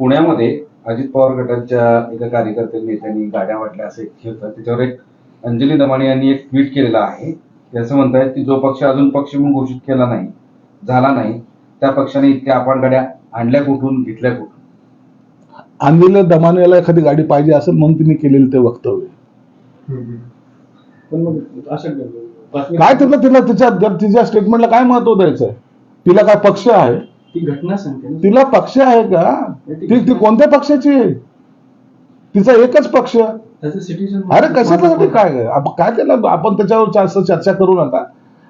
पुण्यामध्ये अजित पवार गटाच्या एका कार्यकर्ते नेत्यांनी गाड्या वाटल्या असे हे होतं. त्याच्यावर एक अंजली दमाणे यांनी एक ट्विट केलेलं आहे. ते असं म्हणतायत की जो पक्ष अजून पक्ष म्हणून घोषित केला नाही झाला नाही त्या पक्षाने इतक्या आपण गाड्या आणल्या कुठून घेतल्या कुठून? आणलेल्या दमानेला एखादी गाडी पाहिजे असं म्हणून तिने केलेलं ते वक्तव्य. पण मग असं काय तिला तिला? तिच्या जर तिच्या स्टेटमेंटला काय महत्त्व द्यायचंय? तिला काय पक्ष आहे? ती घटना सांगते ना. तिला पक्ष आहे का? ती ती कोणत्या पक्षाची? आहे तिचा एकच पक्ष. अरे कशासाठी काय? आप- काय त्याला आपण त्याच्यावर जास्त चर्चा करू नका.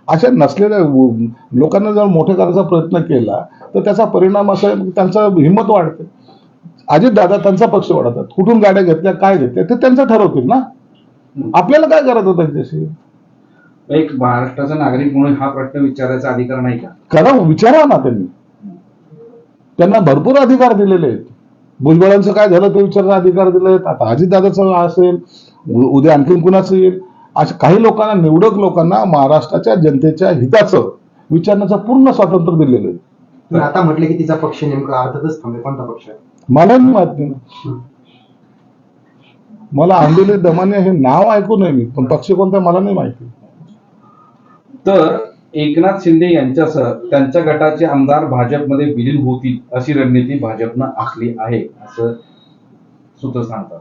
अशा नसलेल्या व- लोकांना जर मोठे करायचा प्रयत्न केला तर त्याचा परिणाम असा आहे, त्यांचं हिंमत वाढते. अजित दादा त्यांचा पक्ष वाढतात. कुठून गाड्या घेतल्या काय घेतल्या ते त्यांचं ठरवतील ना. आपल्याला काय करायचं त्याच्याशी? एक महाराष्ट्राचा नागरिक म्हणून हा प्रश्न विचारायचा अधिकार नाही का? करा विचारा ना त्यांनी. त्यांना भरपूर अधिकार दिलेले आहेत. भुजबळांचं काय झालं ते विचारण्याचा अधिकार दिले आहेत. आता अजितदादाचं असेल उद्या आणखीन कुणाचं येईल? अशा काही लोकांना निवडक लोकांना महाराष्ट्राच्या जनतेच्या हिताचं विचारण्याचं पूर्ण स्वातंत्र्य दिलेलं आहे. पण आता म्हटलं की तिचा पक्ष नेमका अर्थातच थांबेल. कोणता पक्ष मला नाही माहिती. ना मला आंबेले दमाने हे नाव ऐकून आहे मी पण पक्ष कोणता मला नाही माहिती. तर एकनाथ शिंदे यांच्यासह त्यांच्या गटाचे आमदार भाजपमध्ये विलीन होतील अशी रणनीती भाजपनं आखली आहे असं सूत्र सांगतात.